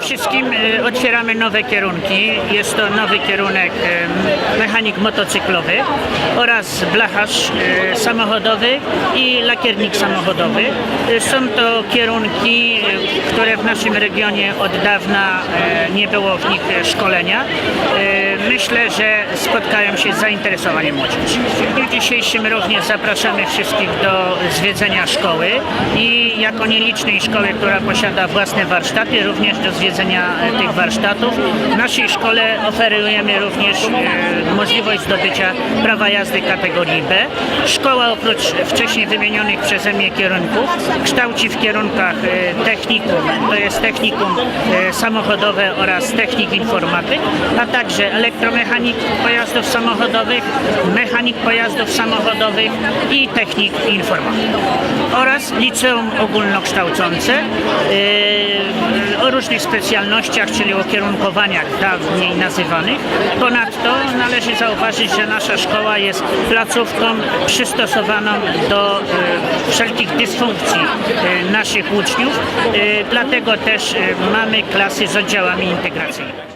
wszystkim e, otwieramy nowe kierunki. Jest to nowy kierunek e, mechanik motocyklowy oraz blacharz e, samochodowy i lakiernik samochodowy. Są to kierunki, które w naszym regionie od dawna nie było w nich szkolenia. Myślę, że spotkają się z zainteresowaniem młodzieży. W dniu dzisiejszym również zapraszamy wszystkich do zwiedzenia szkoły i jako nielicznej szkoły, która posiada własne warsztaty, również do zwiedzenia e, tych warsztatów. W naszej szkole oferujemy również e, możliwość zdobycia prawa jazdy kategorii B. Szkoła oprócz wcześniej wymienionych przeze mnie kierunków kształci w kierunkach e, technikum, to jest technikum samochodowe oraz technik informatyk, a także elektromechanik pojazdów samochodowych, mechanik pojazdów samochodowych i technik informatyk oraz liceum ogólnokształcące e, o różnych specjalnościach, czyli o kierunkowaniach dawniej nazywanych. Ponadto należy zauważyć, że nasza szkoła jest placówką przystosowaną do e, wszelkich dysfunkcji e, naszych uczniów, e, dlatego też e, mamy klasy z oddziałami integracyjnymi.